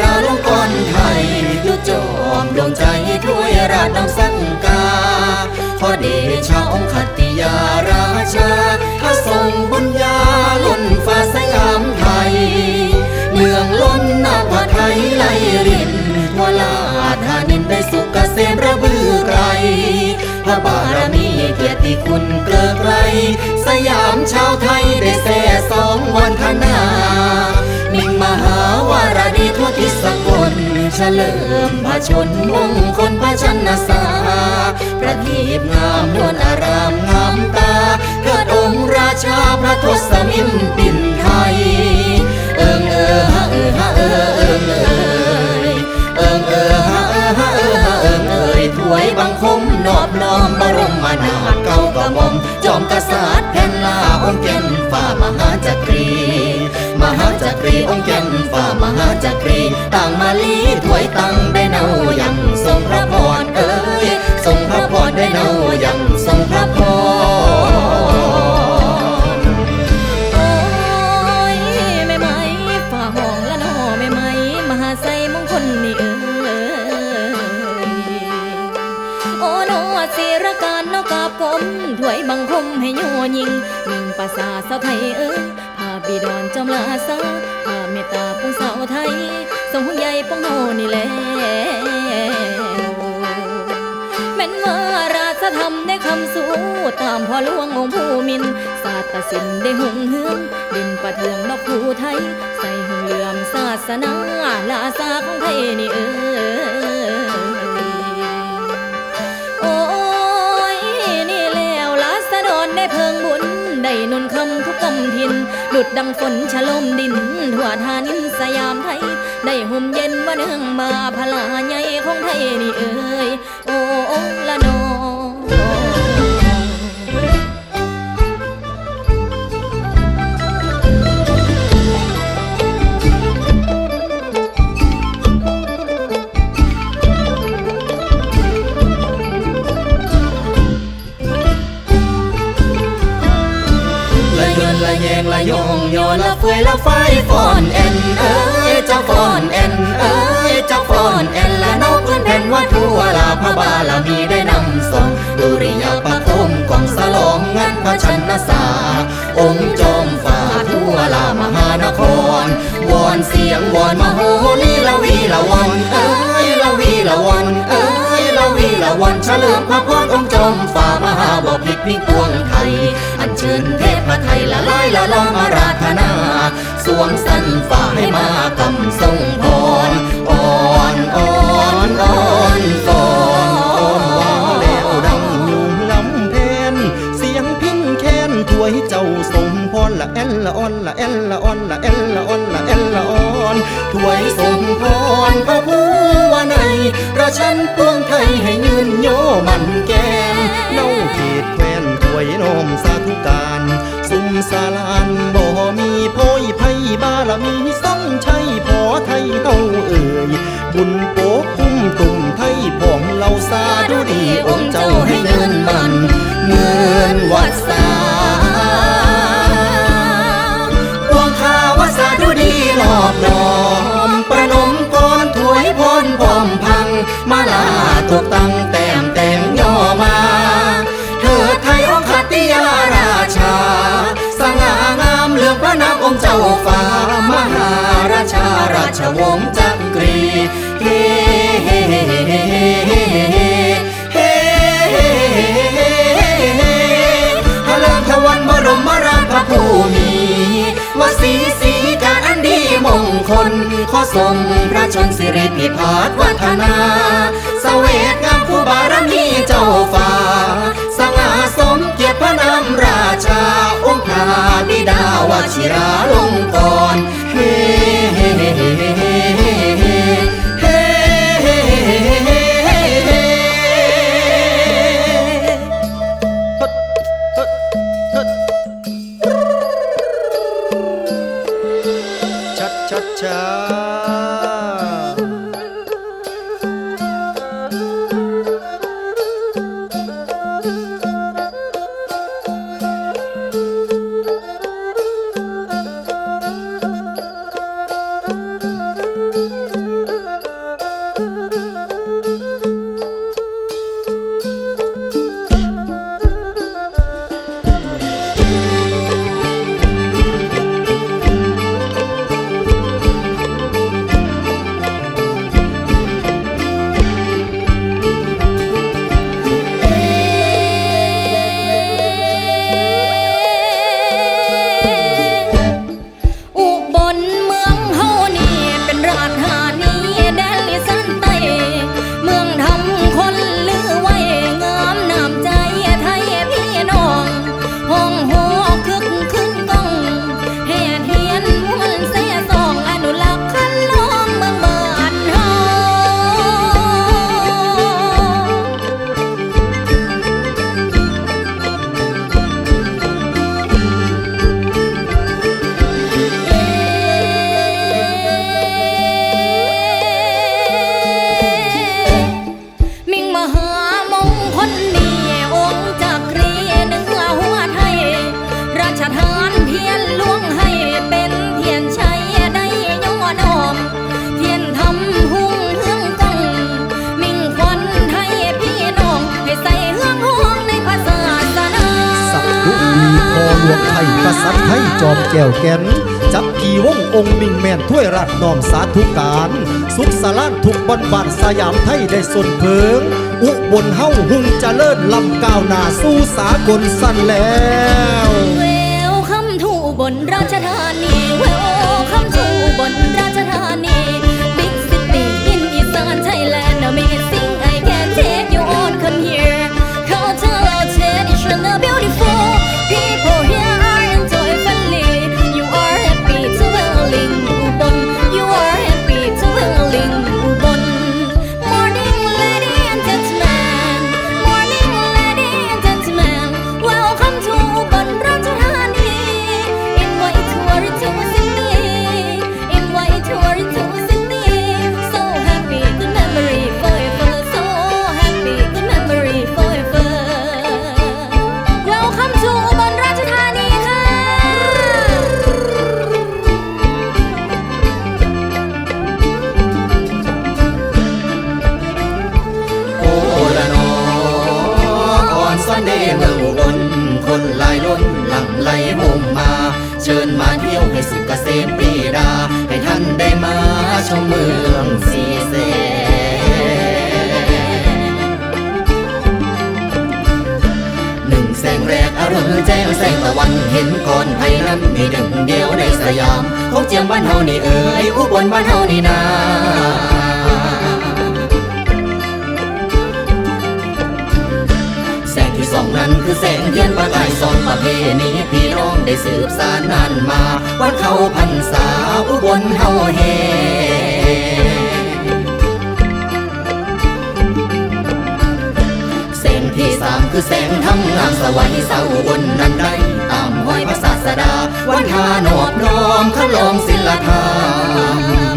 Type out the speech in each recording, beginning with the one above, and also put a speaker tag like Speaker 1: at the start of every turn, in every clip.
Speaker 1: รา
Speaker 2: ลงกรไทยดุจอมดวงใจถ้วยราชน้ำสังกา ขอเดชะองค์ขัติยาราชาพระทรงบุญญาล้นฟ้าสยามไทย เมืองล้นนาผาไทยไหลรินวลาธานินได้สุขเกษมระบือไกล พระบารมีเกียรติคุณเกลือไกล สยามชาวไทยได้แส่สองวันธนา ทั่วทิศสกลเฉลิมพระชนมงคลพระชนสาประทีปงามนวลอารามงามตาเกิดองค์ราชาพระทศมินปิ่นไทย เอิงเออฮะเออฮะเออเอิงเอยเอิงเออฮะเออฮะเออฮะเอิงเอยถวยบังคมนอบน้อมบรมนาถเก่ากระหม่อมจอมกษัตริย์แผ่นลาองค์แก่น รีองค์แก่นฝ่ามหาจักรีต่างมาลีถวยตังได้เนา อ
Speaker 1: มลาสาพาเมตตาปงสาวไทยทรงห่วงใยปวงโฮนี่แหล้วแม่นว่าราชธรรมได้คำสู้ตามพ่อหลวงองค์ผู้มินศาสตร์ศิลป์ได้หงเฮืองดินประเทืองนอกผู้ไทย ใส่หงเหลื่อมศาสนาลาซาของไทยนี่เออ ได้นนคำทุกกำทินดุดดังฝนชะลมดิน ทั่วทานินสยามไทย ได้ห่มเย็นว่าเนืองมาพลาใหญ่ของไทยนี่เอ้ยโอ้ละนอ
Speaker 2: ละยงละยองยอละเฟยละไฟฟอนแอนเอ้ยเจ้าฟอนแอนเอ้ยเจ้าฟอนแอนละนกพื้นแผ่นวัดทั่วลาพระบารมีได้นำส่งดุริยาประคมของสลองงันพระชันสา องค์จอมฝ่าทั่วลามหานคร วอนเสียงวอนมโหลีละวีละว วันเฉลิมพระพรองค์จอมฝ่ามหาบพิตรพิกวงไทย อัญเชิญเทพพระไทยละลายละลองอาราธนา สวงสันฝ่าให้มากำทรงพรอ่อนอ่อนอ่อนฟอนว่าแล้วดังยุงลำเพนเสียงพินแค้นถวยเจ้าสม พรละแอนละอ่อนละแอนละอ่อนละแอนละอ่อนละแอนละอ่อนถวยสมพรพระผู้ว่าในราชันปวงไทยให้ยืนโยมันแกนเน่าเขตแควนถวยนมสาธุการสุมสาลานบ่มีโพยไพบารมีส่องชัยพอไทยเฮาเอ่ยบุญโปกคุ้มตุ่มไทยผองเราสาธุดีองค์เจ้าให้ ถูกต้ง อทรงพระชนสิริพิพาทวัฒนาสเวตงามผู้บารมีเจ้าฟ้า สง่าสมเกียรติพระนามราชา องค์พระบิดาวชิราลงกร
Speaker 3: ษัตริย์ไทยจอมแก้วแก่นจับกี่วงองค์มิงแมนถ้วยรัดน้อมสาธุการ สุขสานทุกบอนบานสยามไทยได้สนเพิง อุบลเฮาหุ่งเจริญลำก้าวหน้าสู้สากลสั้นแล้ว
Speaker 1: เววคำทูบนราชธาน
Speaker 2: ห็นก่อนไทยนั้นมีหนึ่งเดียวในสยาม ของเจียมบ้านเฮานี่เอ๋ยอุบลบ้านเฮานี่นาแสงที่ส่องนั้นคือแสงเทียนประกายส่องประเพณีพี่น้องได้สืบสานนานมา วัดเขาพันษาอุบลเฮาเฮ คือแสงทำงามสวัยเสาอุบลนั้นได้ตามห้อยพระศาสดา วันทานอบน้อมขลองศิลธรร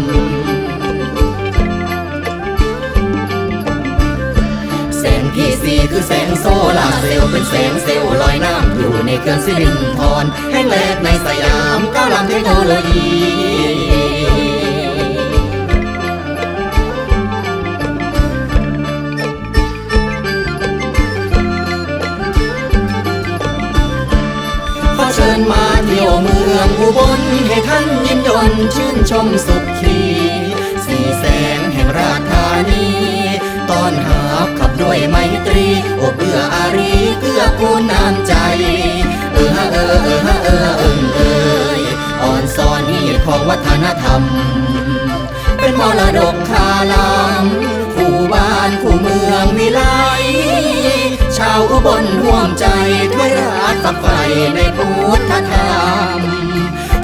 Speaker 2: มแสงที่สี่คือแสงโซลาเซลล์เป็นแสงเซลล์ลอยน้ำอยู่ในเขื่อนสิรินธรแห่งแรกในสยามก้าวล้ำเทคโนโลยี ชิญมาเที่ยวเมืองอุบลให้ท่านยิ้มยนชื่นชมสุขีสีแสงแห่งราชธานีตอนหาขับด้วยไมตรีอบเอื้ออารีเกื้อกูลน้ำใจ เออเออเออเออเออเอยอ่อนซอนฮีดของวัฒนธรรม เป็นมรดกคาลามคู่บ้านคู่เมืองวิไลาวอุบลร่วมใจด้วยรักฝักใฝ่ในพุทธธรรม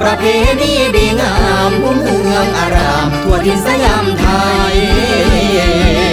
Speaker 2: ประเพณีดีงามมุ่งเมืองอารามทั่วทินสยามไทย